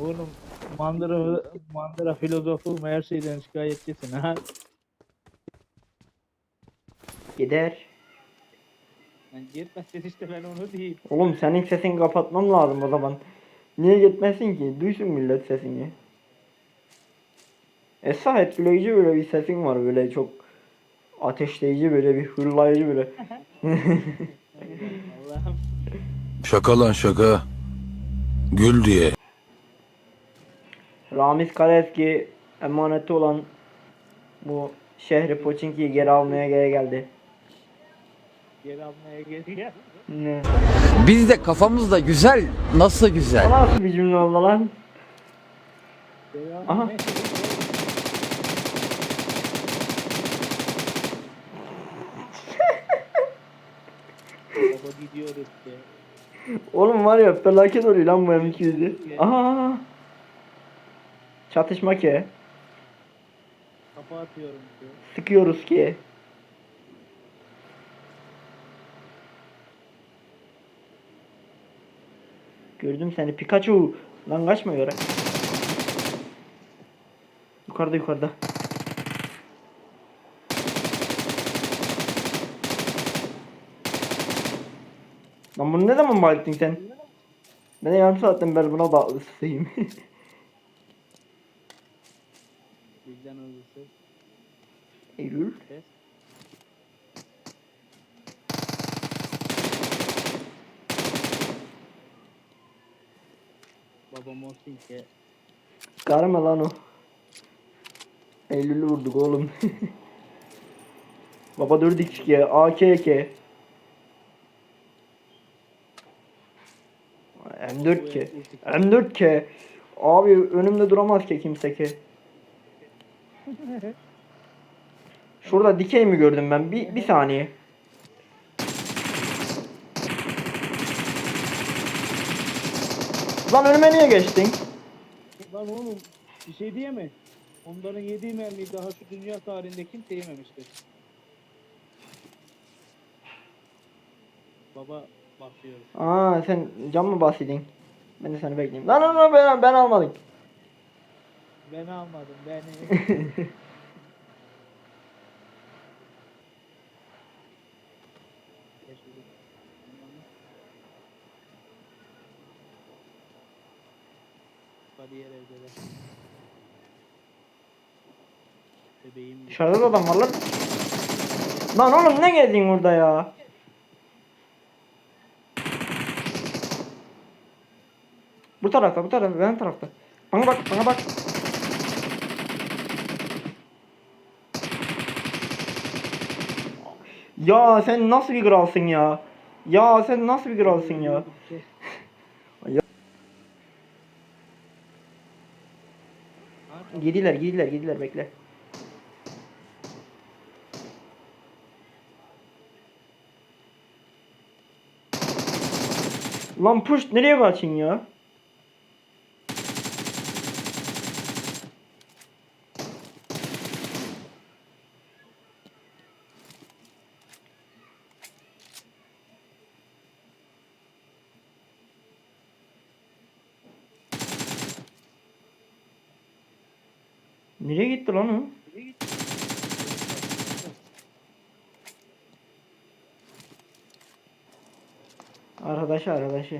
Oğlum mandıra, mandıra filozofu her şeyden şikayetçisin ha. Gider. Lan gitmesin işte ben onu diyeyim. Oğlum senin sesini kapatmam lazım o zaman. Niye gitmesin ki? Duysun millet sesini. Esra etkileyici böyle bir sesin var böyle çok ateşleyici böyle bir hırlayıcı böyle. Allah'ım. Şaka lan şaka. Gül diye. Ramiz Karaeski emaneti olan bu şehri Poçinki'yi geri almaya geri geldi. Geri almaya geliyor. Ne? Biz de kafamız da güzel. Nasıl güzel? nasıl bir cümle oldu lan? Geri Aha. Oğlum var ya felaket oluyor lan bu M200'ü. Aha. Çatışma ki. Kafa atıyorum işte. Sıkıyoruz ki. Gördüm seni Pikachu. Lan kaçma göre. Yukarıda yukarıda. Lan bunu ne zaman bayılttın sen? Ben yarım saatten beri buna bağlısıyım. Bizden hızlısı. Eylül. Ses. Babam olsun ki Karma lan o. Eylül'ü vurduk oğlum. Baba 4x AKK. M4K. M4K. Abi önümde duramaz ki kimse ki. Şurada dikey mi gördüm ben? Bir, bir saniye. Lan önüme niye geçtin? Lan oğlum bir şey diye mi? Onların yediği mermiyi daha şu dünya tarihinde kimse yememiştir. Baba bakıyoruz. Aa sen cam mı bahsedin? Ben de seni bekleyeyim. Lan lan lan ben, ben almadım. Ben almadım beni. Hadi yer evde de. Bebeğim Dışarıda da adam var lan. Lan oğlum ne geldin burada ya? Bu tarafta bu tarafta benim tarafta. Bana bak bana bak. Ya sen nasıl bir kralsın ya? Ya sen nasıl bir kralsın ya? Gidiler gidiler gidiler bekle. Lan push nereye kaçın ya? Nereye gitti lan o? Arkadaşı arkadaşı.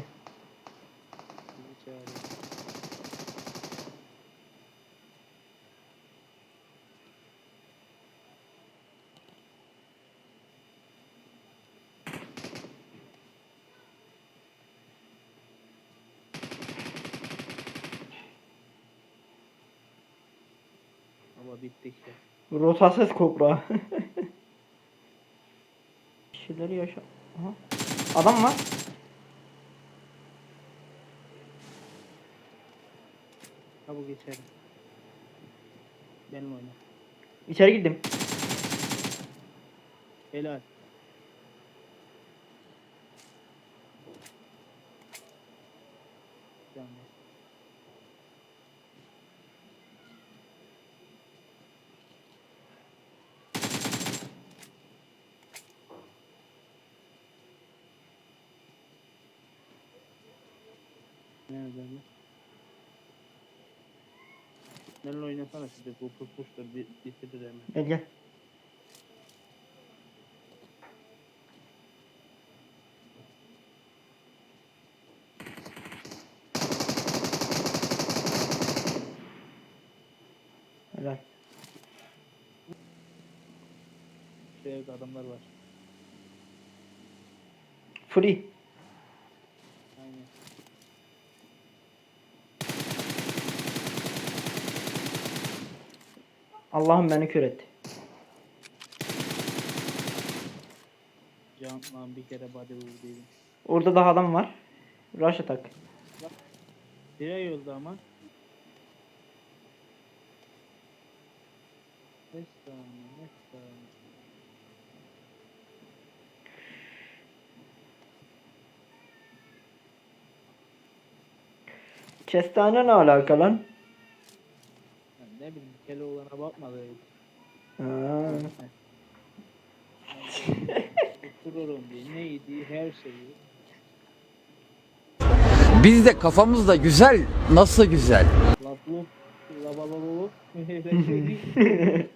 Ama bittik ya. Rotasız kobra. Bir şeyleri yaşa. Aha. Adam var. Çabuk içeri. Benimle oyna. İçeri girdim. Helal. Nerede lan? Benimle oynasana size bu pusmuştur bir bitirir hemen. Gel gel. Helal. Şu evde adamlar var. Free. Allah'ım beni kör etti. Can lan bir kere body vurduydım. Orada daha adam var. Rush atak. Direği öldü ama. Beş tane, beş tane. Kestane ne alaka lan? Bileyim Keloğlan'a bakmadı. Ha. Otururum diye neydi her şeyi. Biz de kafamızda güzel nasıl güzel. Laflı, labalolu.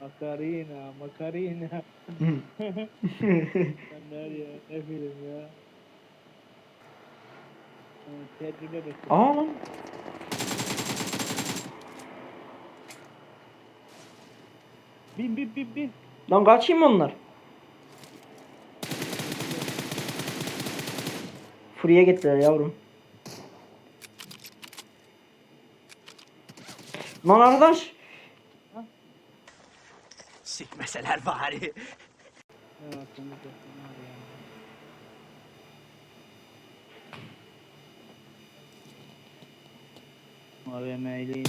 Makarina, makarina. Sen ya, ne film ya. Tecrübe bekliyorum. Aa lan. Bin bin bin bin. Lan kaçayım onlar? Free'ye gittiler yavrum. Lan arkadaş. Sikmeseler bari. Ne var senin de var ya. AVM'li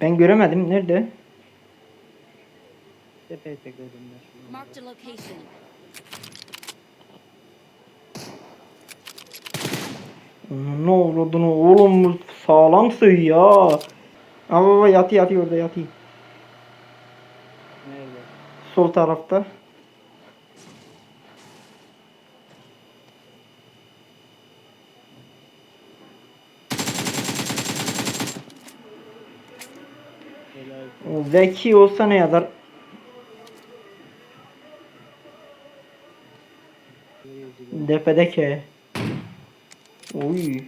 Ben göremedim. Nerede? tepeye tekledim ben. Marked a location. Ne oldu oğlum bu sağlam sığ ya. Baba yatı yatı orada yatı. Nerede? Sol tarafta. Helal. Zeki olsa ne yazar? Seyirciler. Depede ke. Oy.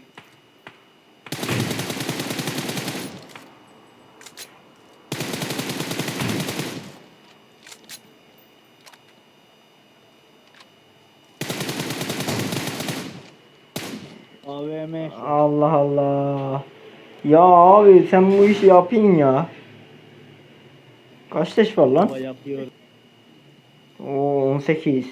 AVM. Allah Allah. Ya abi sen bu işi yapın ya. Kaç leş var lan? Yapıyor. Oo 18.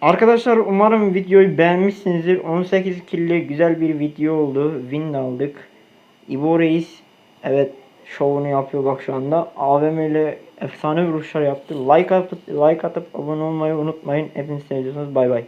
Arkadaşlar umarım videoyu beğenmişsinizdir. 18 killi güzel bir video oldu. Win aldık. İbo Reis evet şovunu yapıyor bak şu anda. AVM ile efsane vuruşlar yaptı. Like atıp like atıp abone olmayı unutmayın. Hepinizi seviyorsunuz. Bay bay.